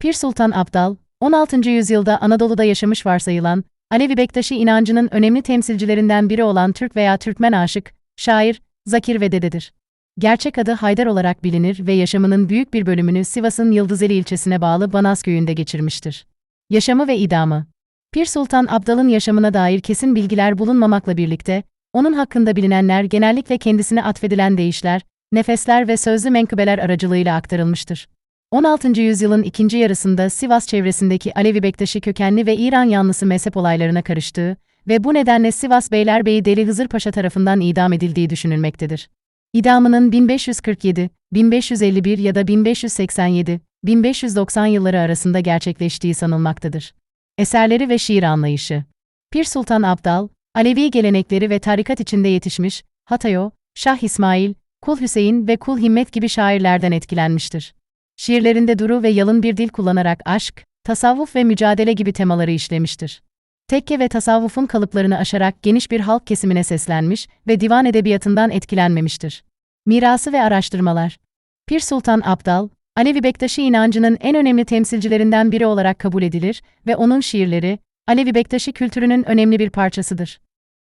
Pir Sultan Abdal, 16. yüzyılda Anadolu'da yaşamış varsayılan, Alevi Bektaşi inancının önemli temsilcilerinden biri olan Türk veya Türkmen aşık, şair, zakir ve dededir. Gerçek adı Haydar olarak bilinir ve yaşamının büyük bir bölümünü Sivas'ın Yıldızeli ilçesine bağlı Banaz köyünde geçirmiştir. Yaşamı ve idamı Pir Sultan Abdal'ın yaşamına dair kesin bilgiler bulunmamakla birlikte, onun hakkında bilinenler genellikle kendisine atfedilen deyişler, nefesler ve sözlü menkıbeler aracılığıyla aktarılmıştır. 16. yüzyılın ikinci yarısında Sivas çevresindeki Alevi Bektaşi kökenli ve İran yanlısı mezhep olaylarına karıştığı ve bu nedenle Sivas Beylerbeyi Deli Hızır Paşa tarafından idam edildiği düşünülmektedir. İdamının 1547, 1551 ya da 1587, 1590 yılları arasında gerçekleştiği sanılmaktadır. Eserleri ve şiir anlayışı Pir Sultan Abdal, Alevi gelenekleri ve tarikat içinde yetişmiş, Hatayo, Şah İsmail, Kul Hüseyin ve Kul Himmet gibi şairlerden etkilenmiştir. Şiirlerinde duru ve yalın bir dil kullanarak aşk, tasavvuf ve mücadele gibi temaları işlemiştir. Tekke ve tasavvufun kalıplarını aşarak geniş bir halk kesimine seslenmiş ve divan edebiyatından etkilenmemiştir. Mirası ve araştırmalar Pir Sultan Abdal, Alevi Bektaşi inancının en önemli temsilcilerinden biri olarak kabul edilir ve onun şiirleri, Alevi Bektaşi kültürünün önemli bir parçasıdır.